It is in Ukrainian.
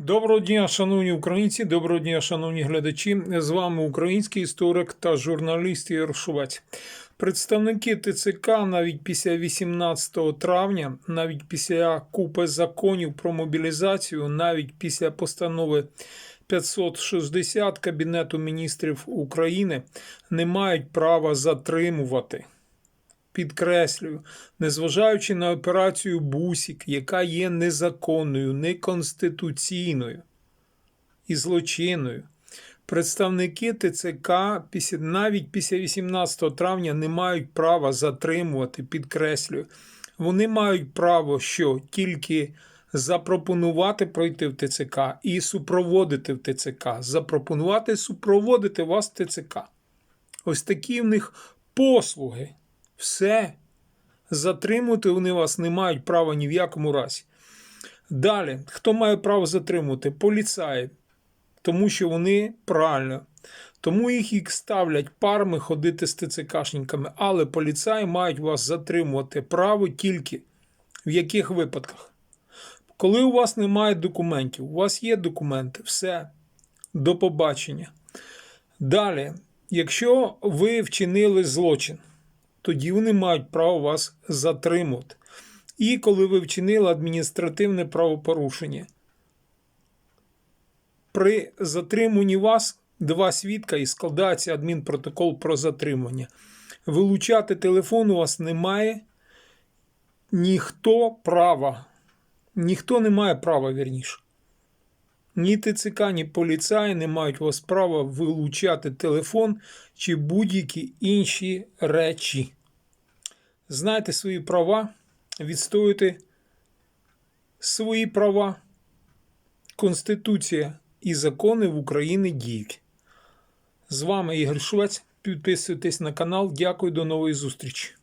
Доброго дня, шановні українці, доброго дня, шановні глядачі. З вами український історик та журналіст Ігор Шувець. Представники ТЦК навіть після 18 травня, навіть після купи законів про мобілізацію, навіть після постанови 560 Кабінету міністрів України не мають права затримувати. Підкреслюю, незважаючи на операцію Бусік, яка є незаконною, неконституційною і злочинною, представники ТЦК навіть після 18 травня не мають права затримувати, підкреслюю. Вони мають право що тільки запропонувати пройти в ТЦК і супроводити в ТЦК, запропонувати супроводити вас в ТЦК. Ось такі в них послуги. Все. Затримувати вони вас не мають права ні в якому разі. Далі, хто має право затримувати? Поліцаї. Тому що вони правильно. Тому їх і ставлять парами ходити з ТЦКшниками. Але поліцаї мають вас затримувати право тільки в яких випадках? Коли у вас немає документів, у вас є документи, все, до побачення. Далі, якщо ви вчинили злочин, тоді вони мають право вас затримувати. І коли ви вчинили адміністративне правопорушення, при затриманні вас два свідка і складається адмінпротокол про затримання. Вилучати телефон у вас немає ніхто права. Ніхто не має права вірніше. Ні ТЦК, ні поліцаї не мають у вас права вилучати телефон чи будь-які інші речі. Знайте свої права, відстоюйте свої права. Конституція і закони в Україні діють. З вами Ігор Швець. Підписуйтесь на канал. Дякую, до нової зустрічі.